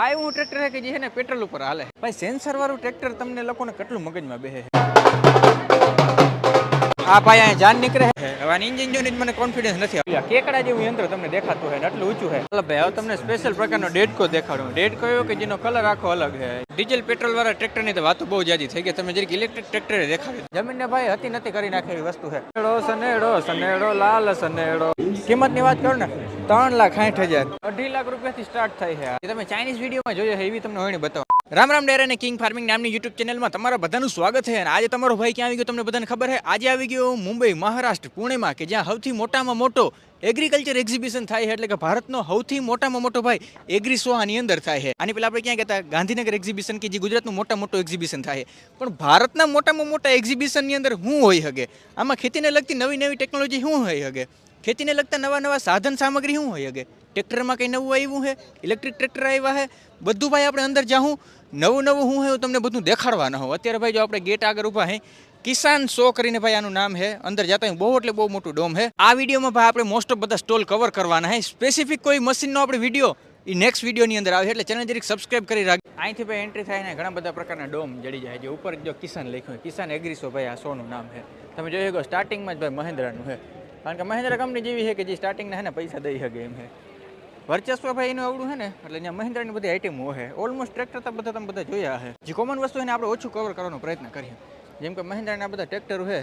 આ એવું ટ્રેક્ટર છે કે જે છે ને પેટ્રોલ ઉપર હાલે. ભાઈ સેન્સર વાળું ટ્રેક્ટર તમને લોકોને કેટલું મગજમાં બેહે આ ભાઈ, અહીંયા જાન નીકળે હવે આની ઇન્જિન જોઈને મને કોન્ફિડન્સ નથી કેકડા જેવું યંત્ર તમને દેખાતું હોય ને આટલું ઊંચું છે ચાલો ભાઈ હવે તમને સ્પેશિયલ પ્રકારનો ડેડકો દેખાડું. ડેડકો એવો કે જેનો કલર આખો અલગ છે. ડીઝલ પેટ્રોલ વાળા ટ્રેક્ટરની તો વાતો બહુ જાજી થઈ ગઈ. તમે જરીક ઇલેક્ટ્રિક ટ્રેક્ટર દેખાડી જમીનને ભાઈ હતી નથી કરી નાખેલી વસ્તુ છે. સનેડો સનેડો સનેડો લાલ સનેડો. કિંમતની વાત કરો ને ત્રણ લાખ સાઠ હજાર. અઢી લાખ રૂપિયાથી સ્ટાર્ટ થાય છે. તમે ચાઇનીઝ વિડીયોમાં જોઈએ એવી તમને હોયને બતાવો. રામ રામ ડેર અને કિંગ ફાર્મિંગ નામની યુટ્યુબ ચેનલમાં તમારા બધાનું સ્વાગત છે અને આજે તમારો ભાઈ ક્યાં આવી ગયો તમને બધાને ખબર છે? આજે આવી ગયો મુંબઈ, મહારાષ્ટ્ર, પુણેમાં કે જ્યાં સૌથી મોટામાં મોટો એગ્રીકલ્ચર એક્ઝિબિશન થાય છે એટલે કે ભારતનો સૌથી મોટામાં મોટો ભાઈ એગ્રી શો આની અંદર થાય છે. આની પહેલાં આપણે ક્યાં કહેતા ગાંધીનગર એક્ઝિબિશન કે જે ગુજરાતનું મોટા મોટો એક્ઝિબિશન થાય પણ ભારતના મોટામાં મોટા એક્ઝિબિશનની અંદર શું હોઈ શકે? આમાં ખેતીને લગતી નવી નવી ટેકનોલોજી શું હોઈ શકે? ખેતીને લગતા નવા નવા સાધન સામગ્રી શું હોય અગે? ટ્રેક્ટરમાં કંઈ નવું આવ્યું છે ઇલેક્ટ્રિક ટ્રેક્ટર આવ્યા છે બધું ભાઈ આપણે અંદર જાઉં નવું નવું શું છે હું તમને બધું દેખાડવાના હોઉં. અત્યારે ભાઈ જો આપણે ગેટ આગળ ઊભા હે, કિસાન શો કરીને ભાઈ આનું નામ છે અંદર જતા બહુ એટલે બહુ મોટું ડોમ છે આ વિડીયોમાં ભાઈ આપણે મોસ્ટ ઓફ બધા સ્ટોલ કવર કરવાના છે સ્પેસિફિક કોઈ મશીનનો આપણે વીડિયો એ નેક્સ્ટ વિડીયોની અંદર આવે એટલે ચેનલ જરીક સબસ્ક્રાઇબ કરી રાખ. અહીંથી ભાઈ એન્ટ્રી થાય ને ઘણા બધા પ્રકારના ડોમ જડી જાય જે ઉપર જો કિસાન લખ્યું કિસાન એગ્રીસો ભાઈ આ શોનું નામ છે તમે જોઈ શકો સ્ટાર્ટિંગમાં જ ભાઈ મહેન્દ્રાનું છે કારણ કે મહેન્દ્રા કંપની જેવી છે કે જે સ્ટાર્ટિંગના છે ને પૈસા દઈ શકે એમ છે. વર્ચસ્વ ભાઈ એનું આવડું છે ને, એટલે અહીંયા મહિન્દ્રાની બધી આઈટમો છે ઓલમોસ્ટ ટ્રેક્ટર તો બધા તમે બધા જોયા છે જે કોમન વસ્તુ એને આપણે ઓછું કવર કરવાનો પ્રયત્ન કરીએ. જેમ કે મહિન્દ્રાના બધા ટ્રેક્ટરો છે,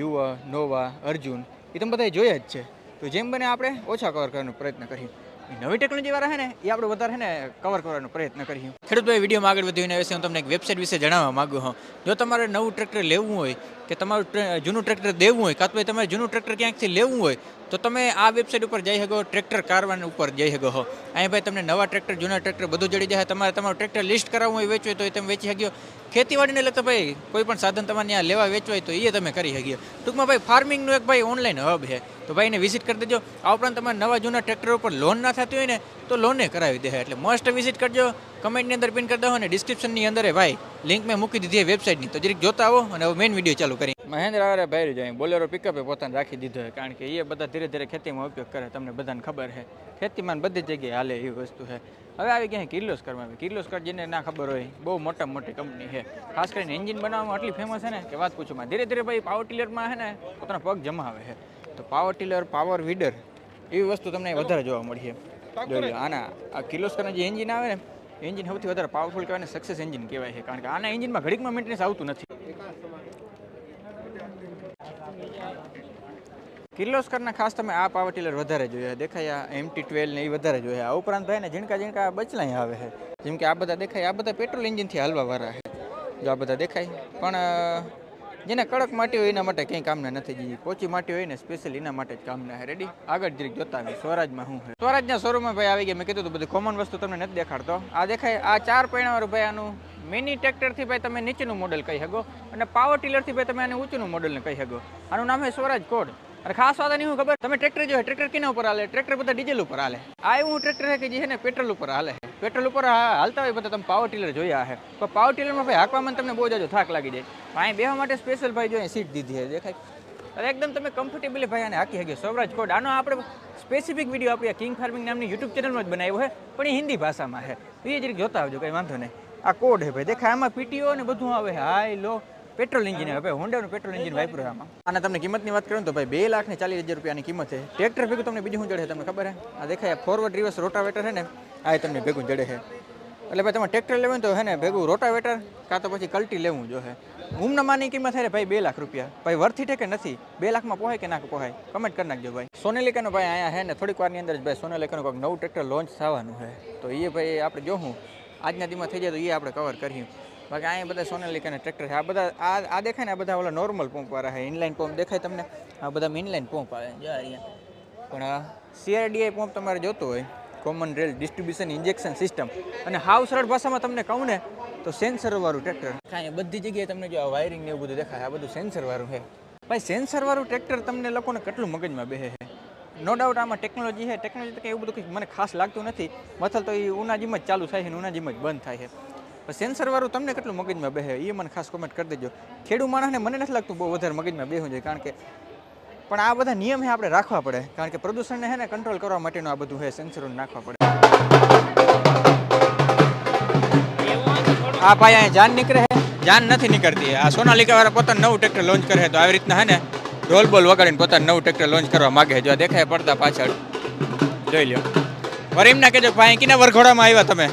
યુવા, નોવા, અર્જુન, એ તમે બધા જોયા જ છે. તો જેમ બને આપણે ઓછા કવર કરવાનો પ્રયત્ન કરીએ. નવી ટેકનોલોજી વાળા છે ને, એ આપણે વધારે ને કવર કરવાનો પ્રયત્ન કરીએ. ખેડૂત ભાઈ, વિડીયોમાં આગળ વધ્યું એના વિશે હું તમને એક વેબસાઇટ વિશે જણાવવા માગું છું. જો તમારે નવું ટ્રેક્ટર લેવું હોય કે તમારું જૂનું ટ્રેક્ટર દેવું હોય, કાં તો ભાઈ તમારે જૂનું ટ્રેક્ટર ક્યાંકથી લેવું હોય, તો તમે આ વેબસાઇટ ઉપર જઈ શકો, ટ્રેક્ટર કારવાન ઉપર જઈ શકો હો. અહીં ભાઈ તમને નવા ટ્રેક્ટર, જૂના ટ્રેક્ટર બધું જડી જાય, તમારે તમારું ટ્રેક્ટર લિસ્ટ કરાવવું હોય, વેચવું હોય, તો એ તમે વેચી શક્યો ખેતીવાડીને લગતા ભાઈ કોઈ પણ સાધન તમારે ત્યાં લેવા વેચવા હોય, તો એ તમે કરી શકીએ ટૂંકમાં ભાઈ ફાર્મિંગનું એક ભાઈ ઓનલાઈન હબ છે. તો ભાઈને વિઝિટ કરી દેજો. આ ઉપરાંત તમારે નવા જૂના ટ્રેક્ટર ઉપર લોન ના થતી હોય ને, તો લોને કરાવી દે એટલે મસ્ટ વિઝિટ કરજો. કમેન્ટની અંદર પિન કરી દો અને ડિસ્ક્રિપ્શનની અંદર ભાઈ લિંક મેં મૂકી દીધી વેબસાઇટની તો જરીક જોતા આવો અને હવે મેઇન વીડિયો ચાલુ કરી મહેન્દ્ર આરે ભાઈ જાય. બોલેરો પિકઅપે પોતાને રાખી દીધો છે કારણ કે એ બધા ધીરે ધીરે ખેતીમાં ઉપયોગ કરે. તમને બધાને ખબર છે. ખેતીમાં ને બધી જગ્યાએ હાલે એવી વસ્તુ છે. હવે આવી ક્યાંય કિર્લોસ્કરમાં આવી કિર્લોસ્કર જેને ના ખબર હોય, બહુ મોટા મોટી કંપની છે. ખાસ કરીને એન્જિન બનાવવામાં આટલી ફેમસ છે ને કે વાત પૂછવામાં ધીરે ધીરે ભાઈ પાવર ટીલરમાં છે ને પોતાના પગ જમાવે છે. તો પાવર ટીલર પાવર વીડર એવી વસ્તુ તમને વધારે જોવા મળી છે આના, આ કિર્લોસ્કરના જે એન્જિન આવે ને એન્જિન સૌથી વધારે પાવરફુલ કહેવાય અને સક્સેસ એન્જિન કહેવાય છે. કારણ કે આના એન્જિનમાં ઘડીકમાં મેન્ટેનન્સ આવતું નથી. કિર્લોસ્કરના ખાસ તમે આ પાવર ટીલર વધારે જોયા. દેખાય આ એમટી ટ્વેલ્વ ને એ વધારે જોયા. આ ઉપરાંત ભાઈ ને ઝીણકા ઝીણકા બચલાય આવે છે. જેમ કે આ બધા દેખાય, આ બધા પેટ્રોલ એન્જિનથી હાલવા વાળા છે. જો આ બધા દેખાય. પણ જેને કડક માટી હોય એના માટે કંઈ કામના નથી જે પોચી માટી હોય ને સ્પેશિયલ એના માટે જ કામના. છે રેડી આગળ જરીક જોતા આવી સ્વરાજમાં છે સ્વરાજના શોરૂમમાં ભાઈ આવી ગયા. મેં કીધું બધી કોમન વસ્તુ તમને નથી દેખાડતો. આ દેખાય, આ ચાર પૈણાવાળું ભાઈ આનું મિની ટ્રેક્ટરથી ભાઈ તમે નીચેનું મોડલ કહી શકો. અને પાવર ટીલરથી ભાઈ તમે આને ઊંચું મોડલને કહી શકો. આનું નામ છે સ્વરાજ કોડ. અને ખાસ વાત એની હું ખબર? તમે ટ્રેક્ટર જો ટ્રેક્ટર કેના ઉપર હાલે? ટ્રેક્ટર બધા ડીઝલ ઉપર હાલે. આ એવું ટ્રેક્ટર કે જે ને પેટ્રોલ ઉપર હાલે. પેટ્રોલ ઉપર હા- હાલતા હોય બધા તમે પાવર ટીલર જોયા છે પણ પાવર ટીલરમાં ભાઈ હાંકવામાં તમને બહુ જાજો થાક લાગી જાય. અહીં બેહવા માટે સ્પેશિયલ ભાઈ જો સીટ દીધી છે, દેખાય. હવે એકદમ તમે કમ્ફર્ટેબલી ભાઈ આને હાકી શકીએ સૌરાજ કોડ આનો આપણે સ્પેસિફિક વીડિયો આપણી કિંગ ફાર્મિંગ નામની યુટ્યુબ ચેનલમાં જ બનાવ્યો છે પણ એ હિન્દી ભાષામાં છે એ જરીક જોતા આવજો, કંઈ વાંધો નહીં. આ કોડ છે ભાઈ, દેખાય, આમાં પીટીઓ ને બધું આવે હાય, લો. પેટ્રોલ એન્જિન આવે ભાઈ હોન્ડાનું પેટ્રોલ એન્જિન વાપર્યું આમાં. અને તમને કિંમતની વાત કરું તો ભાઈ બે લાખ ને ચાલીસ હજાર રૂપિયાની કિંમત છે. ટ્રેક્ટર ભેગું તમને બીજું શું જડે તમને ખબર છે? આ દેખાય ફોરવર્ડ રિવર્સ રોટાવેટર છે ને, આ તમને ભેગું જડે છે. એટલે ભાઈ તમે ટ્રેક્ટર લેવું તો હે ને ભેગું રોટાવેટર કાં તો પછી કલ્ટી લેવું જો હે ઉમનામાની કિંમત છે ભાઈ બે લાખ રૂપિયા. ભાઈ વર્થી છે કે નથી? બે લાખમાં પોહાય કે ના પોહાય? કમેન્ટ કરી નાખજો ભાઈ. સોનેલિકાનો ભાઈ અહીંયા હે ને થોડીક વારની અંદર જ ભાઈ સોનેલિકાનું કોઈક નવું ટ્રેક્ટર લોન્ચ થવાનું છે. તો એ ભાઈ આપણે જોઉં આજના દીમાં થઈ જાય તો એ આપણે કવર કરીએ. બાકી અહીંયા બધા સોનાલિકાના ટ્રેક્ટર છે. આ બધા આ આ દેખાય ને, આ બધા ઓલા નોર્મલ પંપ વાળા છે. ઇનલાઇન પંપ દેખાય તમને? આ બધા ઇનલાઇન પંપ આવે જો અહીંયા. પણ સીઆરડીઆઈ પંપ તમારે જોતો હોય common rail distribution injection system અને હાવ સરળ ભાષામાં તમને કહું ને, તો સેન્સરવાળું ટ્રેક્ટર કાંઈ બધી જગ્યાએ તમને જો આ વાયરિંગ ને એવું બધું દેખાય, આ બધું સેન્સર વાળું છે. ભાઈ સેન્સરવાળું ટ્રેક્ટર તમને લોકોને કેટલું મગજમાં બેસે છે? નો ડાઉટ આમાં ટેકનોલોજી છે. ટેકનોલોજી તો કંઈ એવું બધું કંઈ મને ખાસ લાગતું નથી. મથલ તો એ ઉનાજીમ જ ચાલુ થાય છે ઉનાજીમ જ બંધ થાય છે. પણ સેન્સર વાળું તમને કેટલું મગજમાં બેહે? એ મને ખાસ કોમેન્ટ કરી દેજો. ખેડૂ માણસને મને નથી લાગતું બહુ વધારે મગજમાં બેહું જોઈએ, કારણ કે પણ આ બધા નિયમ હે આપણે રાખવા પડે. કારણ કે પ્રદૂષણને હે ને કંટ્રોલ કરવા માટેનું આ બધું છે સેન્સરો નાખવા પડે. આ ભાઈ અહીંયા જાન નીકળે જાન નથી નીકળતી. આ સોનાલિકા વાળા પોતાનું નવું ટ્રેક્ટર લોન્ચ કરે તો આવી રીતના હે ને ઢોલ બોલ વગાડીને પોતાનું નવું ટ્રેક્ટર લોન્ચ કરવા માંગે જો દેખાય પડતા પાછળ. જોઈ લ્યો. વર એમને કહેજો ભાઈ કિના વરઘોડામાં આવ્યા તમે?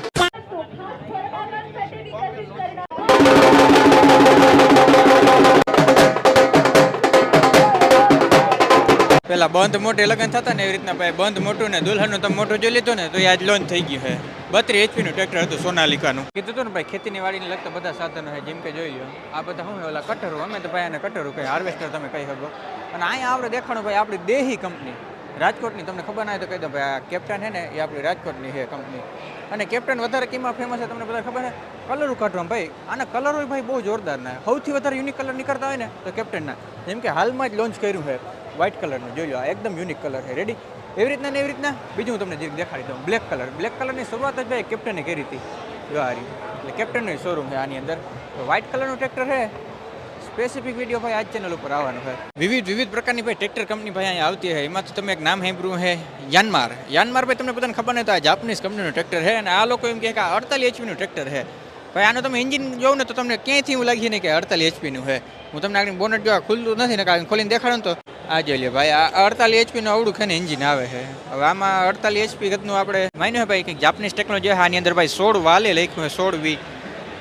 પેલા બંધ મોટે લગ્ન થતા ને એવી રીતના ભાઈ બંધ મોટું ને દુલ્હનનું તમે મોટું જોઈ લીધું ને તો એ આજ લોન થઈ ગયું છે બત્રી એચપીનું ટ્રેક્ટર હતું સોનાલિકાનું. કીધું હતું ને ભાઈ, ખેતીની વાડીને લગતા બધા સાધનો છે જેમ કે જોઈ લો આ બધા શું ઓલા કટરો અમે તો ભાઈ આને કટરો કહે હાર્વેસ્ટર તમે કહી શકો. અને અહીંયા આપણે દેખાણું ભાઈ, આપણી દેહી કંપની રાજકોટની, તમને ખબર ના હોય તો કહી દો ભાઈ, આ કેપ્ટન છે ને, એ આપણી રાજકોટની છે કંપની અને કેપ્ટન વધારે કેમાં ફેમસ છે, તમને બધા ખબર છે કલર કાઢવા ભાઈ. આના કલરો ભાઈ બહુ જોરદાર ના. સૌથી વધારે યુનિક કલર નીકળતા હોય ને, તો કેપ્ટનના જેમ કે હાલમાં જ લોન્ચ કર્યું છે વ્હાઇટ કલરનું જોઈ લો, આ એકદમ યુનિક કલર છે. રેડી એવી રીતના ને એવી રીતના? બીજું હું તમને જે દેખાડી દઉં. બ્લેક કલર બ્લેક કલરની શરૂઆત જ ભાઈ કેપ્ટને કરી હતી. જો આ એટલે કેપ્ટનનો શોરૂમ છે આની અંદર. વ્હાઇટ કલરનું ટ્રેક્ટર છે. સ્પેસિફિક વીડિયો ભાઈ આજ ચેનલ ઉપર આવવાનો છે. વિવિધ વિવિધ પ્રકારની ભાઈ ટ્રેક્ટર કંપની ભાઈ અહીંયા આવતી છે. એમાંથી તમે એક નામ સાંભળ્યું છે યાનમાર યાનમાર ભાઈ તમને બધાને ખબર નહીં તો આ જાપનીઝ કંપનીનું ટ્રેક્ટર છે અને આ લોકો એમ કહે કે આ અડતાલીસ એચપીનું ટ્રેક્ટર છે. ભાઈ આનું તમે એન્જિન જોઉં ને તો તમને ક્યાંયથી એવું લાગી ને કે અડતાલીસ એચપીનું છે. હું તમને આગળ બોનટ જોવા ખુલ્લું નથી ને કારણ ખોલીને દેખાડું તો આ જોઈ લે ભાઈ, આ અડતાલીસ એચપીનું અવડું ખાને એન્જિન આવે છે. હવે આમાં અડતાલીસ એચપી ગતનું આપણે માન્યું ભાઈ, કંઈક જાપનીઝ ટેકનોલોજી છે, આની અંદર ભાઈ સોળ વાલે લખ્યું છે, સોળ વી.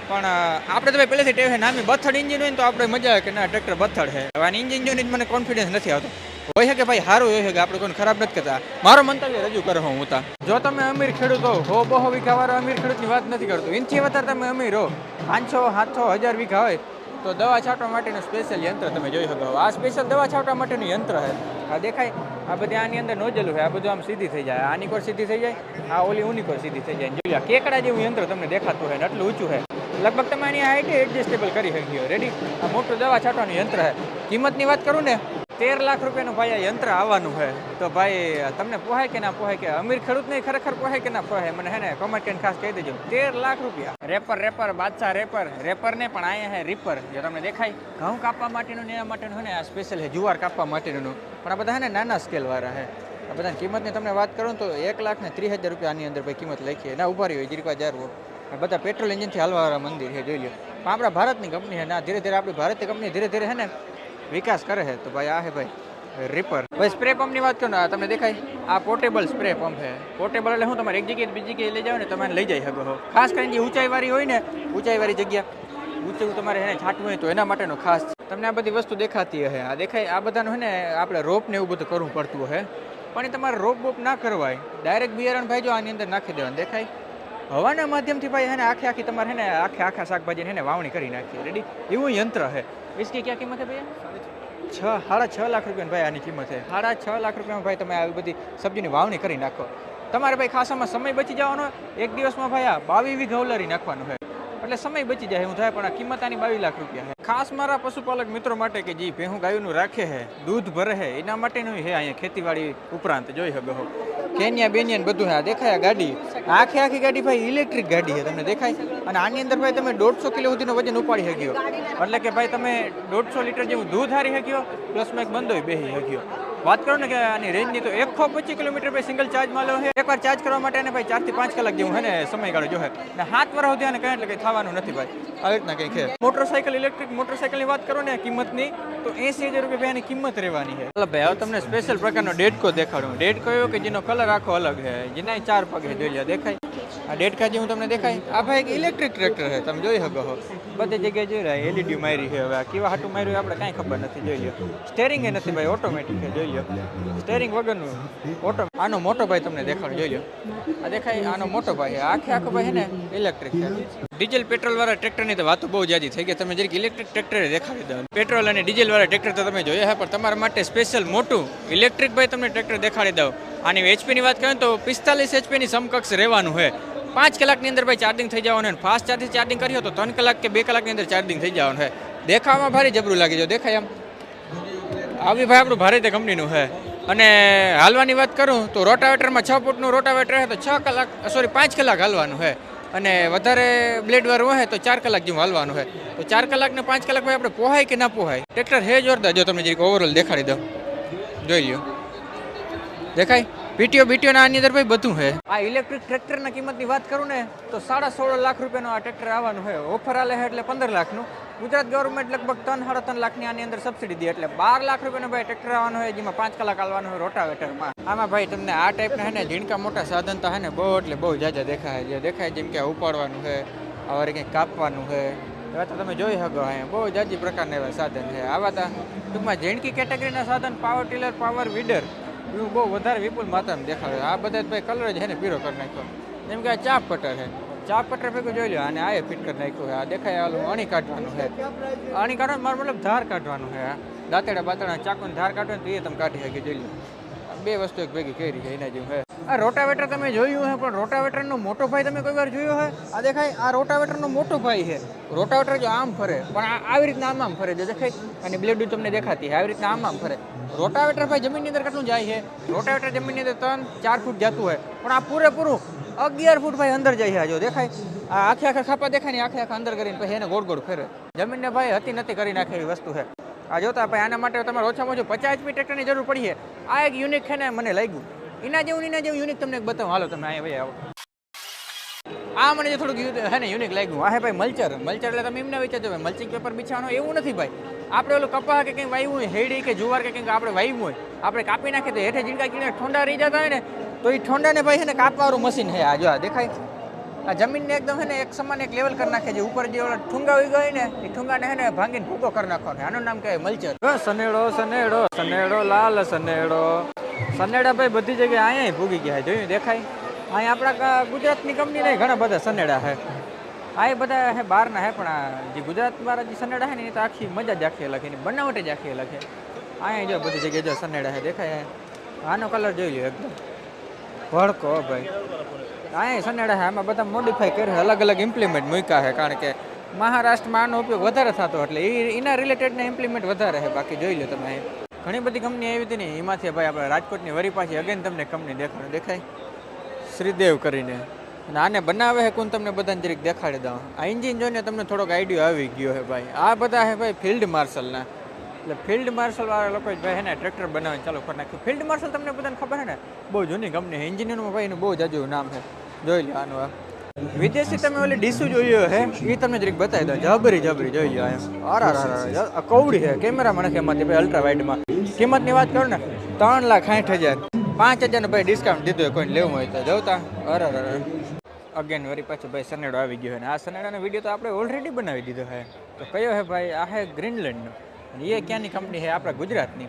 પણ આપણે તો ભાઈ પહેલેથી ટેવ છે, નામી બથડ ઇન્જિન હોય ને તો આપણે મજા આવે કે ના ટ્રેક્ટર બથડ છે. હવે આની ઇન્જિન જોઈને જ મને કોન્ફિડન્સ નથી આવતો. હોય છે કે ભાઈ સારું હોય છે કે આપણે કોઈને ખરાબ નથી કરતા. મારો મંતવ્ય રજૂ કરો હું હતા જો તમે અમીર ખેડૂત હો બહો વીઘા વાળા અમીર ખેડૂતની વાત નથી કરતો. એનથી વધારે તમે અમીર હો. પાંચસો, સાતસો, હજાર વીઘા હોય. તો દવા છાંટવા માટેનું સ્પેશિયલ યંત્ર તમે જોઈ શકો. આ સ્પેશિયલ દવા છાંટવા માટેનું યંત્ર છે. આ દેખાય, આ બધી આની અંદર નોજલ હોય આ બધું આમ સીધી થઈ જાય. આની કોર સીધી થઈ જાય, આ ઓલી ઊની કોર સીધી થઈ જાય. જોઈ કેકડા જેવું યંત્ર તમને દેખાતું હોય ને એટલું ઊંચું છે. લગભગ તમે આની હાઈટ એડજસ્ટેબલ કરી શકીએ રેડી આ મોટું દવા છાંટવાનું યંત્ર છે. કિંમતની વાત કરું ને તેર લાખ રૂપિયાનું ભાઈ આ યંત્ર આવવાનું છે. તો ભાઈ, તમને પોહાય કે ના પોહાય કે અમીર ખેડૂત નહીં, ખરેખર પોહાય કે ના પોહાય, મને હે ને કમેન્ટ કરીને ખાસ કહી દેજો. તેર લાખ રૂપિયા. Rapper rapper Badshah rapper rapper ને પણ અહીંયા હે રીપર જો તમને દેખાય, ઘઉં કાપવા માટેનું ને એના માટેનું ને, આ સ્પેશિયલ છે, જુવાર કાપવા માટેનું. પણ આ બધા હે ને નાના સ્કેલવાળા હે આ બધાની કિંમતની તમને વાત કરું તો એક લાખ ને ત્રીસ હજાર રૂપિયા આની અંદર ભાઈ કિંમત લખીએ ના, ઊભા રહી હોય જીરકા જારવો. બધા પેટ્રોલ એન્જિનથી હાલવાવાળા મંદિર છે, જોઈ લો પણ આપણા ભારતની કંપની છે ના ધીરે ધીરે આપણી ભારતીય કંપની ધીરે ધીરે છે ને વિકાસ કરે છે. તો ભાઈ આ છે ભાઈ રીપર ભાઈ સ્પ્રે પંપની વાત કરો ને તમને દેખાય? આ પોર્ટેબલ સ્પ્રે પંપ છે. પોર્ટેબલ એટલે હું તમારે એક જગ્યાએ બીજી જગ્યાએ લઈ જાવ ને તમે લઈ જઈ શકો ખાસ કરીને જે ઊંચાઈવાળી હોય ને, ઊંચાઈવાળી જગ્યા ઊંચું તમારે એને છાંટવું હોય તો એના માટેનો ખાસ તમને આ બધી વસ્તુ દેખાતી હશે. આ દેખાય, આ બધાનું છે ને, આપણે રોપ ને એવું બધું કરવું પડતું હશે. પણ એ તમારે રોપ બોપ ના કરવાય. ડાયરેક્ટ બિયારણ ભાઈ જો આની અંદર નાખી દેવાનું, દેખાય? હવાના માધ્યમથી ભાઈ હેને આખે આખી તમારે હેને આખે આખા શાકભાજીને હેને વાવણી કરી નાખીએ. રેડી એવું યંત્ર છે વીસકી ક્યાં કિંમત છે ભાઈ છ સાડા છ લાખ રૂપિયા ભાઈ આની કિંમત છે સાડા છ લાખ રૂપિયામાં ભાઈ તમે આવી બધી સબ્જીની વાવણી કરી નાખો. તમારે ભાઈ ખાસામાં સમય બચી જવાનો. એક દિવસમાં ભાઈ આ બાવી વીઘા ઉલારી નાખવાનું છે એટલે સમય બચી જાય હું થાય, પણ આ કિંમત આની બાવીસ લાખ રૂપિયા ખાસ મારા પશુપાલક મિત્રો માટે કે જે ભેહું ગાયોનું રાખે છે, દૂધ ભરે છે, એના માટેનું છે અહીંયા ખેતીવાડી ઉપરાંત, જોઈ શકો કેન્યા, બેનિયન બધું આ દેખાય ગાડી. આખી આખી ગાડી ભાઈ ઇલેક્ટ્રિક ગાડી છે, તમને દેખાય? અને આની અંદર ભાઈ તમે દોઢસો કિલો સુધીનો વજન ઉપાડી શક્યો એટલે કે ભાઈ તમે દોઢસો લીટર જેવું દૂધ હારી શક્યો પ્લસમાં એક બંદોય બેસી શક્યો વાત કરો ને કે આની રેન્જની તો એકસો પચીસ કિલોમીટર ભાઈ સિંગલ ચાર્જમાં લો છે એકવાર ચાર્જ કરવા માટે એને ભાઈ ચારથી પાંચ કલાક જેવું હે ને સમયગાળો જો ને સાત વર્ષ સુધી આને કંઈ એટલે કંઈ થવાનું નથી ભાઈ. આવી રીતના કંઈક છે. મોટરસાઇકલ ઇલેક્ટ્રિક મોટરસાઇકલની વાત કરો ને, કિંમતની, તો એસી હજાર રૂપિયા એની કિંમત રહેવાની છે. એટલે ભાઈ, હવે તમને સ્પેશિયલ પ્રકારનો ડેડકો દેખાડું. ડેટકો એવો કે જેનો કલર આખો અલગ છે. જેના ચાર પગે જોઈ લે દેખાય. આ ડેડકા જેવું તમને દેખાય, આ ભાઈ એક ઇલેક્ટ્રિક ટ્રેક્ટર છે, તમે જોઈ શકો બધી જગ્યાએ જોઈ રહ્યા એલઈડી મારી છે હવે. આ કેવા હાટું માર્યું આપણે કાંઈ ખબર નથી, જોઈ લો સ્ટેરિંગ એ નથી ભાઈ ઓટોમેટિક છે, જોઈ લો સ્ટેરિંગ વગરનું ઓટો આનો મોટો ભાઈ તમને દેખાડો, જોઈ લો આ દેખાય આનો મોટો ભાઈ આખે આખો ભાઈ ને ઇલેક્ટ્રિક છે. ડીઝલ પેટ્રોલ વાળા ટ્રેક્ટરની તો વાતો બહુ જાજી થઈ ગઈ. તમે જરીક ઇલેક્ટ્રિક ટ્રેક્ટર દેખાડી દો. પેટ્રોલ અને ડીઝલ વાળા ટ્રેક્ટર તો તમે જોયા છે, પણ તમારા માટે સ્પેશિયલ મોટું ઇલેક્ટ્રિક ભાઈ તમને ટ્રેક્ટર દેખાડી દઉં. આની એચપીની વાત કરીએ તો પિસ્તાલીસ એચપીની સમકક્ષ રહેવાનું છે. પાંચ કલાકની અંદર ભાઈ ચાર્જિંગ થઈ જવાનું અને ફાસ્ટ ચાર્જિંગ ચાર્જિંગ કર્યો તો ત્રણ કલાક કે બે કલાકની અંદર ચાર્જિંગ થઈ જવાનું છે. દેખાવામાં ભારે જબરું લાગી જો દેખાય આમ. આવી ભાઈ આપણું ભારતીય કંપનીનું છે. અને હાલવાની વાત કરું તો રોટાવેટરમાં છ ફૂટનું રોટાવેટર છે, તો છ કલાક સોરી પાંચ કલાક હાલવાનું છે. અને વધારે બ્લેડવાર હોય તો ચાર કલાક જેવું હાલવાનું હોય તો ચાર કલાક ને પાંચ કલાક ભાઈ આપણે પોહાય કે ના પોહાય? ટ્રેક્ટર હે જોરદાર, જો તમને જરીક ઓવરઓલ દેખાડી દો જોઈ લ્યો. દેખાય? પીટીઓ બીટીઓના આની અંદર ભાઈ બધું છે. આ ઇલેક્ટ્રિક ટ્રેક્ટરના કિંમતની વાત કરું ને, તો સાડા સોળ લાખ રૂપિયાનો આ ટ્રેક્ટર આવવાનું છે. ઓફર આલે છે એટલે પંદર લાખનું. ગુજરાત ગવર્મેન્ટ લગભગ ત્રણ, સાડા ત્રણ લાખની આની અંદર સબસિડી દે એટલે બાર લાખ રૂપિયાનો ભાઈ ટ્રેક્ટર આવવાનું હોય જેમાં પાંચ કલાક આવવાનું હોય રોટાવેટરમાં આમાં ભાઈ તમને આ ટાઈપના હે ને, ઝીણકા મોટા સાધન તો હે ને, બહુ એટલે બહુ જાજા દેખાય જે દેખાય જેમ કે ઉપાડવાનું છે આવારે કંઈક કાપવાનું છે. એવા તો તમે જોઈ શકો અહીંયા, બહુ જાજી પ્રકારના એવા સાધન છે. આવા તો ટૂંકમાં ઝીણકી કેટેગરીના સાધન પાવર ટીલર પાવર વીડર એવું બહુ વધારે વિપુલ માત્રામાં દેખાડે. આ બધા ભાઈ કલર જ છે ને પીરો કરી નાખ્યો. જેમ કે આ ચાપ કટર છે ચાપ કટર ભેગું જોઈ લો અને આ ફિટ કરી નાખ્યું આ દેખાય આલું અણી કાઢવાનું છે અણી કાઢવાનું, મારો મતલબ ધાર કાઢવાનું છે આ દાંતેડા બાતડા ચાકુને ધાર કાઢવાનું તો એ તમે કાઢી શકી જોઈ લો બે વસ્તુ એક ભેગી કરી છે એના જેવું છે આ રોટાવેટર તમે જોયું છે પણ રોટાવેટરનો મોટો ભાઈ તમે કોઈ વાર જોયો છે આ દેખાય, આ રોટાવેટરનો મોટો ભાઈ છે રોટાવેટર જો આમ ફરે, પણ આ આવી રીતના આમ આમ ફરે જો દેખાય? અને બ્લેડ તમને દેખાતી આવી રીતના આમ આમ ફરે. રોટાવેટર ભાઈ જમીનની અંદર કેટલું જાય છે રોટાવેટર જમીનની અંદર ત્રણ, ચાર ફૂટ જતું હોય પણ આ પૂરેપૂરું અગિયાર ફૂટ ભાઈ અંદર જાય છે જો દેખાય? આ આખે આખા ખાપા દેખાય ને, આખે આખા અંદર કરીને પછી એને ગોળ ગોળ ફેરે. જમીનને ભાઈ હતી નથી કરી નાખે એવી વસ્તુ છે આ જોતા ભાઈ આના માટે તમારે ઓછામાં ઓછું પચાસ એચપી ટ્રેક્ટરની જરૂર પડી છે આ એક યુનિક છે ને, મને લાગ્યું. એના જેવું એના જેવું યુનિક તમને બતાવું. હાલો, તમે અહીંયા ભાઈ આવો. આ મને જે થોડુંક હે ને યુનિક લાગ્યું. આ હે ભાઈ મલ્ચર. મલ્ચર એટલે તમે એમને વિચારજો ભાઈ. મલ્ચિંગ પેપર બિછાવાનો એવું નથી ભાઈ. આપણે ઓલું કપા કે કંઈક વાવ્યું હોય, હેડી કે જુવાર કે કંઈક આપણે વાવ્યું હોય, આપણે કાપી નાખીએ તો હેઠે જીણકા કીને ઠંડા રહી જતા હોય ને, તો એ ઠંડાને ભાઈ છે ને કાપવાળું મશીન છે આ. જો આ દેખાય? આ જમીનને એકદમ છે ને એક સમાન એક લેવલ કરી નાખે છે. ઉપર જે ઠુંગા ઉઈ ગઈ ને એ ઠુંગાને હે ને ભાંગીને ભૂકો કરી નાખવાનો. આનું નામ કહેવાય મલ્ચર. સનેડો સનેડો સનેડો, લાલ સનેડો. સનેડા ભાઈ બધી જગ્યાએ અહીંયા ભૂગી ગયા છે. જોયું, દેખાય? અહીંયા આપણા કા- ગુજરાતની કંપની નહીં, ઘણા બધા સનેડા છે. આ એ બધા હે બહારના હે, પણ આ જે ગુજરાત વાળા જે સનેડા છે ને, એ તો આખી મજા જ આખી અલગ એની બનાવટ જ આખી અલગ છે. અહીંયા જો બધી જગ્યાએ જો સનેડા છે, દેખાય? આનો કલર જોઈ લ્યો એકદમ. ભડકો હો ભાઈ. અહીંયા સનેડા છે, આમાં બધા મોડિફાઈ કરે અલગ અલગ ઇમ્પ્લિમેન્ટ મૂક્યા છે, કારણ કે મહારાષ્ટ્રમાં આનો ઉપયોગ વધારે થતો એટલે એ એના રિલેટેડના ઇમ્પ્લિમેન્ટ વધારે છે. બાકી જોઈ લો તમે અહીં. ઘણી બધી કંપની આવી હતી ને, એમાંથી ભાઈ આપણે રાજકોટની વરી પાછી અગેન તમને કંપની દેખાડો, દેખાય? શ્રીદેવ કરીને. અને આને બનાવે છે કોણ તમને બધાને જરીક દેખાડી દઉં. આ એન્જિન જોઈને તમને થોડોક આઈડિયો આવી ગયો છે ભાઈ. આ બધા છે ભાઈ ફિલ્ડ માર્શલના એટલે ફિલ્ડ માર્શલવાળા લોકો ભાઈ હે ટ્રેક્ટર બનાવીને ચાલુ કરી નાખ્યું ફિલ્ડ માર્શલ તમને બધાને ખબર છે ને? બહુ જૂની કંપની એન્જિનિયરમાં ભાઈ એનું બહુ જાજુ નામ છે જોઈ લો આનું આ. વિદેશી તમે ઓલી ડીસુ જોયો હે? એ તમને જરીક બતાવી દઉં. જબરી જબરી જોઈ લો અહીંયા અરા રા કવડી છે કેમેરા મને એમાંથી ભાઈ અલ્ટ્રા વાઇડમાં કિંમતની વાત કરો ને, ત્રણ લાખ સાઠ હજાર. પાંચ હજારનું ભાઈ ડિસ્કાઉન્ટ દીધું કોઈને લેવું હોય તો જોતા અરે અરે અગેન વરી પાછું ભાઈ સનેડો આવી ગયો છે ને આ સનેડાનો વીડિયો તો આપણે ઓલરેડી બનાવી દીધો છે તો કયો હે ભાઈ? આ હે ગ્રીનલેન્ડનો અને એ ક્યાંની કંપની છે? આપણા ગુજરાતની.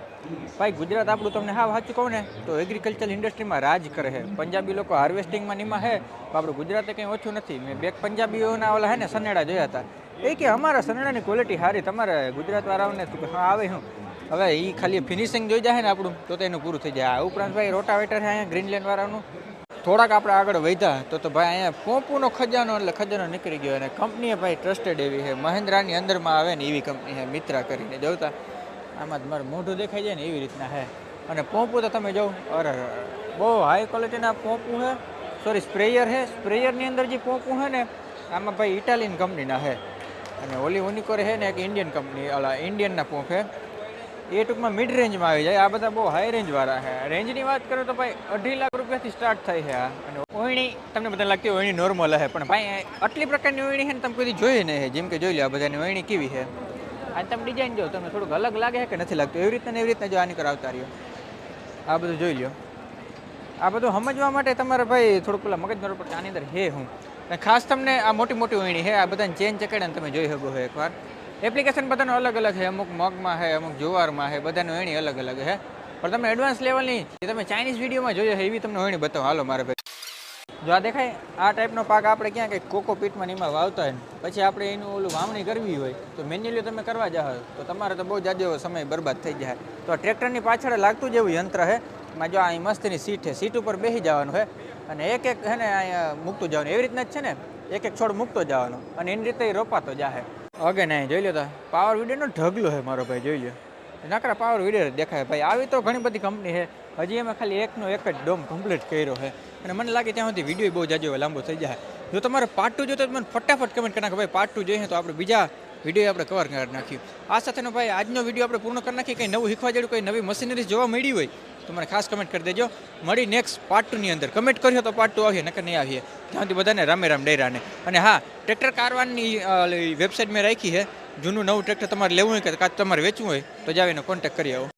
ભાઈ, ગુજરાત આપણું તમને હા સાચું કહું ને, તો એગ્રીકલ્ચર ઇન્ડસ્ટ્રીમાં રાજ કરે છે. પંજાબી લોકો હાર્વેસ્ટિંગમાં નીમાં છે આપણું ગુજરાતે કંઈ ઓછું નથી. મેં બે પંજાબીઓના ઓલા હે ને સનેડા જોયા હતા. એ કે અમારા સનેડાની ક્વોલિટી સારી, તમારે ગુજરાતવાળાઓને હા, આવે શું હવે એ ખાલી ફિનિશિંગ જોઈ જાય ને આપણું, તો તેનું પૂરું થઈ જાય. આ ઉપરાંત ભાઈ રોટાવેટર છે અહીંયા ગ્રીનલેન્ડ વાળાનું. થોડાક આપણે આગળ વધ્યા, તો તો ભાઈ અહીંયા પોપુનો ખજાનો એટલે ખજાનો નીકળી ગયો અને કંપની ભાઈ ટ્રસ્ટેડ એવી છે. મહેન્દ્રાની અંદરમાં આવે ને એવી કંપની છે, મિત્રા કરીને. જોતા આમાં તમારું મોઢું દેખાઈ જાય ને એવી રીતના છે. અને પોપું તો તમે જોવો અરે. બહુ હાઈ ક્વોલિટીના પોપું છે. સોરી સ્પ્રેયર છે. સ્પ્રેયરની અંદર જે પોપું છે ને, આમાં ભાઈ ઇટાલિયન કંપનીના છે. અને ઓલી ઉનિકોર છે ને, એક ઇન્ડિયન કંપની ઓલા ઇન્ડિયનના પોપ છે. એ ટૂંકમાં મિડ રેન્જમાં આવી જાય. આ બધા બહુ હાઈ રેન્જ વાળા છે. રેન્જની વાત કરું તો ભાઈ અઢી લાખ રૂપિયાથી સ્ટાર્ટ થાય છે અને ઓયણી તમને બધા લાગતી હોય ઓયણી નોર્મલ હે પણ ભાઈ આટલી પ્રકારની ઓયણી છે ને તમે કોઈ જોઈ નહીં જેમ કે જોઈ લો આ બધાની ઓયણી કેવી છે. આ તમે ડિઝાઇન જો, તમને થોડુંક અલગ લાગે છે કે નથી લાગતું? એવી રીતના એવી રીતના જો આની કરાવતા રહ્યો. આ બધું જોઈ લો આ બધું સમજવા માટે તમારે ભાઈ થોડુંક પેલા મગજ મારું પડશે આની અંદર હે. હું ખાસ તમને આ મોટી મોટી ઓયણી છે, આ બધાને ચેન ચકેડાને તમે જોઈ શકો છો એકવાર. એપ્લિકેશન બધાનો અલગ અલગ છે. અમુક મગમાં છે, અમુક જુવારમાં છે, બધાનું એણી અલગ અલગ છે. પણ તમે એડવાન્સ લેવલની જે તમે ચાઇનીઝ વિડીયોમાં જોઈએ છે, એવી તમને ઓયણી બતાવો. હાલો મારે ભાઈ. જો આ દેખાય, આ ટાઈપનો પાક આપણે ક્યાં કંઈક કોકો પીટમાં એમાં વાવતા હોય પછી આપણે એનું ઓલું વાવણી કરવી હોય, તો મેન્યુઅલી તમે કરવા જાઓ. તો તમારે તો બહુ જાજો સમય બરબાદ થઈ જાય. તો આ ટ્રેક્ટરની પાછળ લાગતું જ એવું યંત્ર છે. એમાં જો અહીં મસ્તની સીટ છે સીટ ઉપર બેસી જવાનું છે. અને એક એક છે ને, અહીંયા મૂકતું જવાનું. એવી રીતના જ છે ને, એક એક છોડ મૂકતો જવાનો. અને એની રીતે રોપાતો જાહે. અગે નહીં જોઈ લો તો. પાવર વિડીયોનો ઢગલો છે મારો ભાઈ, જોઈ લો નકરા પાવર વીડિયો દેખાય ભાઈ, આવી તો ઘણી બધી કંપની છે. હજી એમાં ખાલી એકનો એક જ ડોમ કમ્પ્લીટ કર્યો છે. અને મને લાગે ત્યાં સુધી વીડિયો બહુ જાજો લાંબો થઈ જાય. જો તમારે પાર્ટ ટુ જોતો મને ફટાફટ કમેન્ટ કરી નાખો. ભાઈ પાર્ટ ટુ જોઈએ તો આપણે બીજા વીડિયો આપણે કવર કરી નાખ્યું આ સાથેનો ભાઈ, આજનો વીડિયો આપણે પૂર્ણ કરી નાખીએ. કંઈ નવું શીખવા જેવું કંઈ નવી મશીનરી જોવા મળી હોય, તો મને ખાસ કમેન્ટ કરી દેજો. મળી નેક્સ્ટ પાર્ટ ટુની અંદર. કમેન્ટ કર્યો તો પાર્ટ ટુ આવીએ નકર નહીં આવીએ ત્યાંથી બધાને રામે રામ ડેરાને. અને હા ટ્રેક્ટર કારવાનની વેબસાઇટ મેં રાખી છે. જૂનું નવું ટ્રેક્ટર તમારે લેવું હોય કે કાં તમારે વેચવું હોય, તો જાવ એનો કોન્ટેક્ટ કરી આવો.